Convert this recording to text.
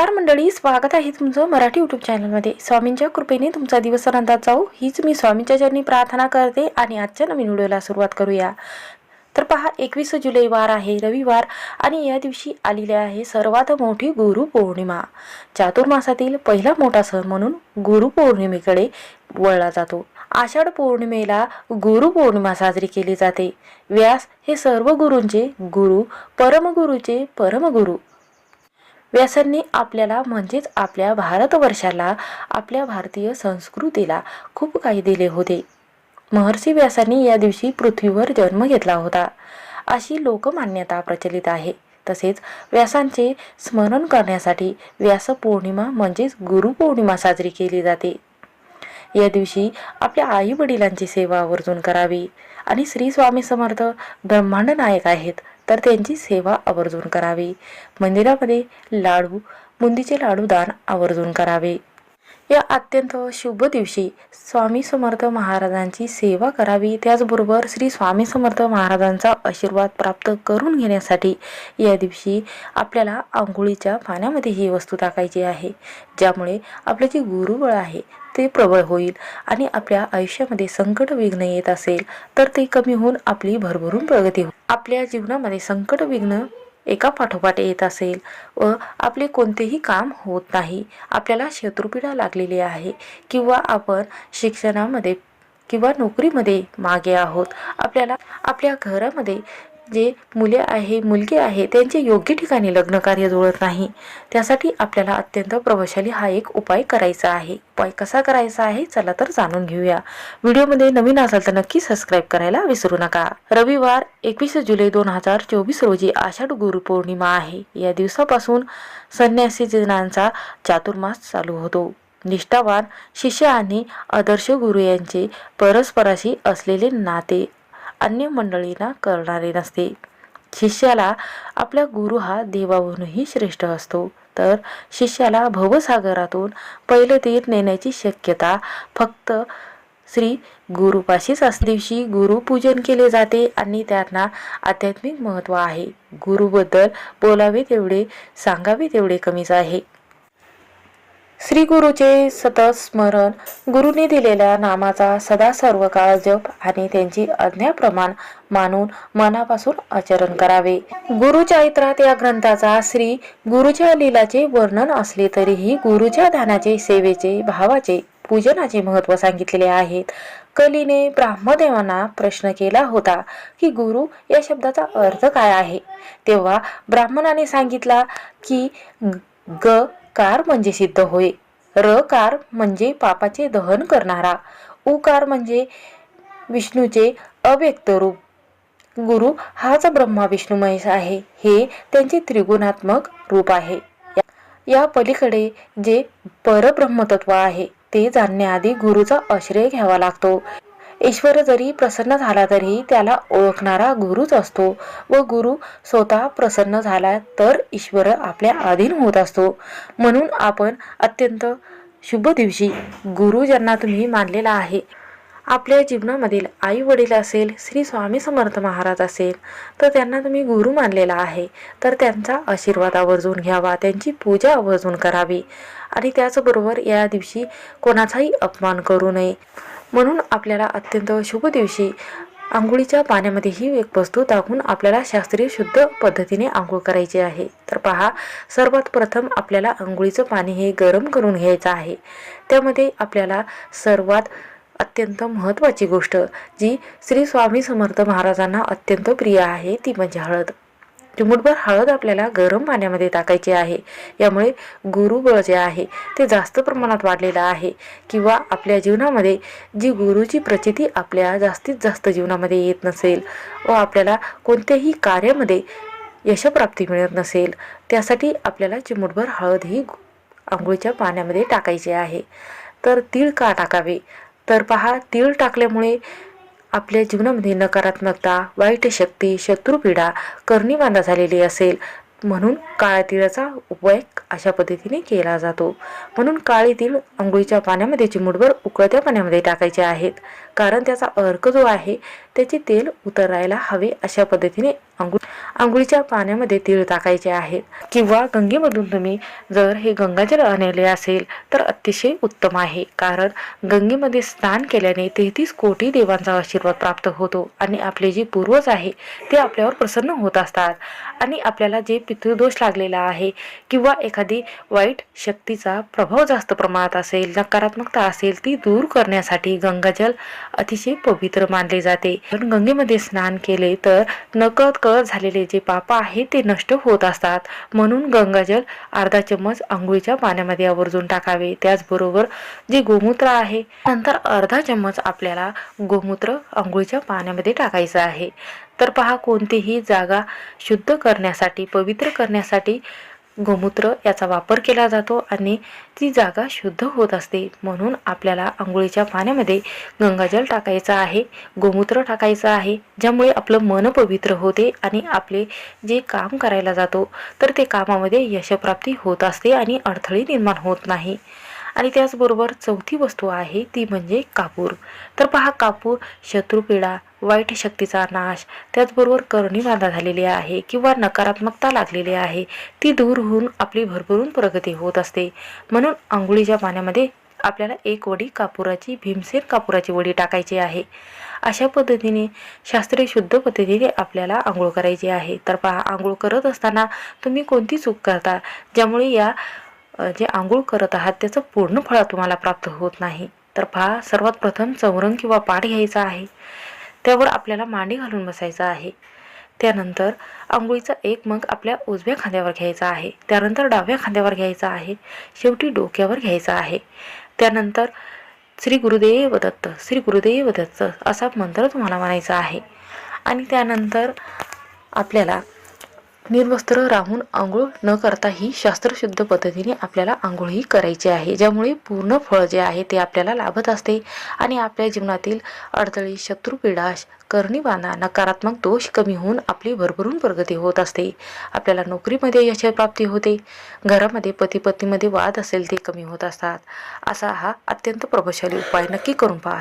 नमस्कार मंडळी स्वागत आहे तुमचं मराठी युट्यूब चॅनलमध्ये स्वामींच्या कृपेने तुमचा दिवस आनंदात जाऊ हीच मी स्वामींच्या चरणी प्रार्थना करते आणि आजच्या नवीन व्हिडिओला सुरुवात करूया. तर पहा एकवीस जुलै वार आहे रविवार आणि या दिवशी आलेली आहे सर्वात मोठी गुरुपौर्णिमा चातुर्मासातील पहिला मोठा सण म्हणून गुरुपौर्णिमेकडे वळला जातो. आषाढ पौर्णिमेला गुरुपौर्णिमा साजरी केली जाते. व्यास हे सर्व गुरूंचे गुरु परमगुरूचे परमगुरु. व्यासांनी आपल्याला म्हणजेच आपल्या भारतवर्षाला आपल्या भारतीय संस्कृतीला खूप काही दिले होते. महर्षी व्यासांनी या दिवशी पृथ्वीवर जन्म घेतला होता. अशी लोकमान्यता प्रचलित आहे. तसेच व्यासांचे स्मरण करण्यासाठी व्यासपौर्णिमा म्हणजेच गुरुपौर्णिमा साजरी केली जाते. या दिवशी आपल्या आई वडिलांची सेवा आवर्जून करावी. आणि श्री स्वामी समर्थ ब्रह्मांड नायक आहेत तर त्यांची सेवा आवर्जून करावी. मंदिरामध्ये लाडू बुंदीचे लाडू दान आवर्जून करावे. या अत्यंत शुभ दिवशी स्वामी समर्थ महाराजांची सेवा करावी. त्याचबरोबर श्री स्वामी समर्थ महाराजांचा आशीर्वाद प्राप्त करून घेण्यासाठी या दिवशी आपल्याला आंघोळीच्या पाण्यामध्ये ही वस्तू टाकायची आहे ज्यामुळे आपले जे गुरुबळ आहे ते प्रबळ होईल आणि आपल्या आयुष्यामध्ये संकट विघ्न येत असेल तर ते कमी होऊन आपली भरभरून प्रगती होईल. आपल्या जीवनामध्ये संकट विघ्न एका पाठोपाठ येत असेल. व आपले कोणतेही काम होत नाही. आपल्याला शत्रुपीडा लागलेली आहे किंवा आपण शिक्षणामध्ये किंवा नोकरीमध्ये मागे आहोत. आपल्याला आपल्या घरामध्ये जे मुले आहे मुलगी आहे त्यांचे योग्य ठिकाणी लग्न कार्य जुळत नाही. त्यासाठी आपल्याला अत्यंत प्रभावशाली हा एक उपाय करायचा आहे. उपाय कसा करायचा आहे? चला तर जाणून घेऊया. व्हिडिओमध्ये नवीन असाल तर नक्की सबस्क्राईब करायला विसरू नका. रविवार एकवीस जुलै दोन हजार चोवीस रोजी आषाढ गुरुपौर्णिमा आहे. या दिवसापासून संन्यासी जनांचा चातुर्मास चालू होतो. निष्ठावान शिष्य आणि आदर्श गुरु यांचे परस्पराशी असलेले नाते अन्य मंडळींना करणारे नसते. शिष्याला आपला गुरु हा देवाहूनही श्रेष्ठ असतो. तर शिष्याला भवसागरातून पहिले तीर नेण्याची शक्यता फक्त श्री गुरुपाशीच अस दिवशी गुरुपूजन केले जाते आणि त्यांना आध्यात्मिक महत्त्व आहे. गुरुबद्दल बोलावे तेवढे सांगावे तेवढे कमीच आहे. श्री गुरुचे सतत स्मरण गुरुने दिलेल्या नामाचा सदा सर्व काळ जप आणि त्यांची आज्ञाप्रमाण मानून मनापासून आचरण करावे. गुरुचरित्रात या ग्रंथाचा श्री गुरुच्या लीलाचे वर्णन असले तरीही गुरुच्या ध्यानाचे सेवेचे भावाचे पूजनाचे महत्त्व सांगितलेले आहेत. कलीने ब्राह्मदेवांना प्रश्न केला होता की गुरु या शब्दाचा अर्थ काय आहे? तेव्हा ब्राह्मणाने सांगितला की ग कार म्हणजे सिद्ध होय. र कार म्हणजे पापाचे दहन करणारा. उकार म्हणजे विष्णूचे अव्यक्त रूप. गुरु हाच ब्रह्मा विष्णू महेश आहे. हे त्यांचे त्रिगुणात्मक रूप आहे. या- पलीकडे जे परब्रह्मतत्व आहे ते जाणण्याआधी गुरुचा आश्रय घ्यावा लागतो. ईश्वर जरी प्रसन्न झाला तरी त्याला ओळखणारा गुरुच असतो व गुरु स्वतः प्रसन्न झाला तर ईश्वर आपल्या अधीन होत असतो. म्हणून आपण अत्यंत शुभ दिवशी गुरु ज्यांना तुम्ही मानलेला आहे आपल्या जीवनामधील आई वडील असेल श्री स्वामी समर्थ महाराज असेल तर त्यांना तुम्ही गुरु मानलेला आहे तर त्यांचा आशीर्वाद आवर्जून घ्यावा त्यांची पूजा आवर्जून करावी. आणि त्याचबरोबर या दिवशी कोणाचाही अपमान करू नये. म्हणून आपल्याला अत्यंत शुभ दिवशी आंघोळीच्या पाण्यामध्ये ही एक वस्तू टाकून आपल्याला शास्त्रीय शुद्ध पद्धतीने आंघोळ करायची आहे. तर पहा सर्वात प्रथम आपल्याला आंघोळीचं पाणी हे गरम करून घ्यायचं आहे. त्यामध्ये आपल्याला सर्वात अत्यंत महत्त्वाची गोष्ट जी श्री स्वामी समर्थ महाराजांना अत्यंत प्रिय आहे ती म्हणजे हळद. चिमूटभर हळद आपल्याला गरम पाण्यामध्ये टाकायची आहे. यामुळे गुरुबळ जे आहे ते जास्त प्रमाणात वाढलेलं आहे किंवा आपल्या जीवनामध्ये जी गुरुची प्रचिती आपल्या जास्तीत जास्त जीवनामध्ये येत नसेल व आपल्याला कोणत्याही कार्यामध्ये यशप्राप्ती मिळत नसेल त्यासाठी आपल्याला चिमूटभर हळद ही आंघोळीच्या पाण्यामध्ये टाकायची आहे. तर तीळ का टाकावे? तर पहा तीळ टाकल्यामुळे आपल्या जीवनामध्ये नकारात्मकता वाईट शक्ती शत्रुपीडा करणीबांधा झालेली असेल म्हणून काळ्या तिळाचा उपयोग अशा पद्धतीने केला जातो. म्हणून काळे तीळ आंघोळीच्या पाण्यामध्ये चिमूटभर उकळत्या पाण्यामध्ये टाकायचे आहेत. कारण त्याचा अर्क जो आहे त्याचे तेल उतरायला हवे अशा पद्धतीने आंघोळ आंघोळीच्या पाण्यामध्ये तीळ टाकायचे आहेत. किंवा गंगेमधून तुम्ही जर हे गंगाजल आणले असेल तर अतिशय उत्तम आहे. कारण गंगेमध्ये स्नान केल्याने तेहतीस कोटी देवांचा आशीर्वाद प्राप्त होतो आणि आपले जे पूर्वज आहे ते आपल्यावर प्रसन्न होत असतात. आणि आपल्याला जे पितृदोष लागलेला आहे किंवा एखादी वाईट शक्तीचा प्रभाव जास्त प्रमाणात असेल नकारात्मकता असेल ती दूर करण्यासाठी गंगाजल अतिशय पवित्र मानले जाते. पण गंगेमध्ये स्नान केले तर नकळत कळत झालेले जे पाप आहे ते नष्ट होत असतात. म्हणून गंगाजल अर्धा चम्मच आंघोळीच्या पाण्यामध्ये आवर्जून टाकावे. त्याचबरोबर जे गोमूत्र आहे नंतर अर्धा चम्मच आपल्याला गोमूत्र आंघोळीच्या पाण्यामध्ये टाकायचं आहे. तर पहा कोणतीही जागा शुद्ध करण्यासाठी पवित्र करण्यासाठी गोमूत्र याचा वापर केला जातो आणि ती जागा शुद्ध होत असते. म्हणून आपल्याला आंघोळीच्या पाण्यामध्ये गंगाजल टाकायचं आहे गोमूत्र टाकायचं आहे ज्यामुळे आपलं मन पवित्र होते आणि आपले जे काम करायला जातो तर ते कामामध्ये यशप्राप्ती होत असते आणि अडथळे निर्माण होत नाही. आणि त्याचबरोबर चौथी वस्तू आहे ती म्हणजे कापूर. तर पहा कापूर शत्रुपीडा वाईट शक्तीचा नाश त्याचबरोबर करणी बाधा झालेली आहे किंवा नकारात्मकता लागलेली आहे ती दूर होऊन आपली भरभरून प्रगती होत असते. म्हणून आंघोळीच्या पाण्यामध्ये आपल्याला एक वडी कापुराची भीमसेन कापुराची वडी टाकायची आहे. अशा पद्धतीने शास्त्रीय शुद्ध पद्धतीने आपल्याला आंघोळ करायची आहे. तर पहा आंघोळ करत असताना तुम्ही कोणती चूक करता ज्यामुळे या जे आंघोळ करत आहात त्याचं पूर्ण फळ तुम्हाला प्राप्त होत नाही. तर पहा सर्वात प्रथम चौरंग किंवा पाठ घ्यायचा आहे. त्यावर आपल्याला मांडी घालून बसायचं आहे. त्यानंतर आंघोळीचा एक मग आपल्या उजव्या खांद्यावर घ्यायचा आहे. त्यानंतर डाव्या खांद्यावर घ्यायचा आहे. शेवटी डोक्यावर घ्यायचा आहे. त्यानंतर श्री गुरुदेव दत्त श्री गुरुदेव दत्त असा मंत्र तुम्हाला म्हणायचा आहे. आणि त्यानंतर आपल्याला निर्वस्त्र राहून आंघोळ न करता ही शास्त्रशुद्ध पद्धतीने आपल्याला आंघोळही करायची आहे ज्यामुळे पूर्ण फळ जे आहे ते आपल्याला लाभत असते आणि आपल्या जीवनातील अडथळे शत्रुपीडा करणीबाणा नकारात्मक दोष कमी होऊन आपली भरभरून प्रगती होत असते. आपल्याला नोकरीमध्ये यशप्राप्ती होते. घरामध्ये पती पत्नीमध्ये वाद असेल ते कमी होत असतात. असा हा अत्यंत प्रभावशाली उपाय नक्की करून पहा.